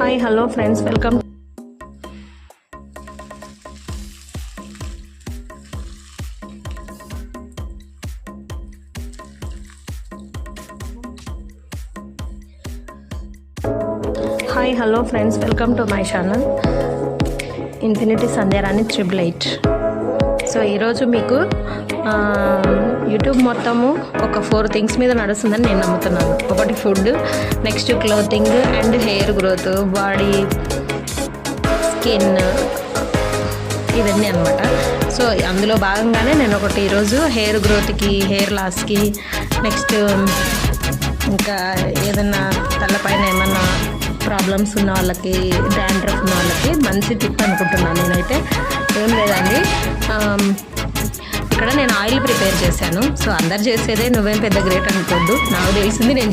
Hi hello friends welcome hi hello friends welcome to my channel infinity సందేరాని triple eight so ఈరోజు మీకు YouTube మొత్తము ఒక four things మీద నడుస్తుందని నేను నమ్ముతున్నాను. ఒక food next clothing and hair growth body skin ఇవన్నీ అనమాట సో అందులో భాగంగానే నేను ఒకటి ఈరోజు హెయిర్ గ్రోత్కి హెయిర్ లాస్కి నెక్స్ట్ ఇంకా ఏదన్నా తలపైన ఏమన్నా ప్రాబ్లమ్స్ ఉన్న వాళ్ళకి డాండ్రఫ్ ఉన్న వాళ్ళకి మంచి టిప్ అనుకుంటున్నాను నేనైతే. ఏం లేదండి. ఇక్కడ నేను ఆయిల్ ప్రిపేర్ చేశాను. సో అందరు చేసేదే నువ్వేం పెద్ద గ్రేట్ అనుకోద్దు. నాకు తెలిసింది నేను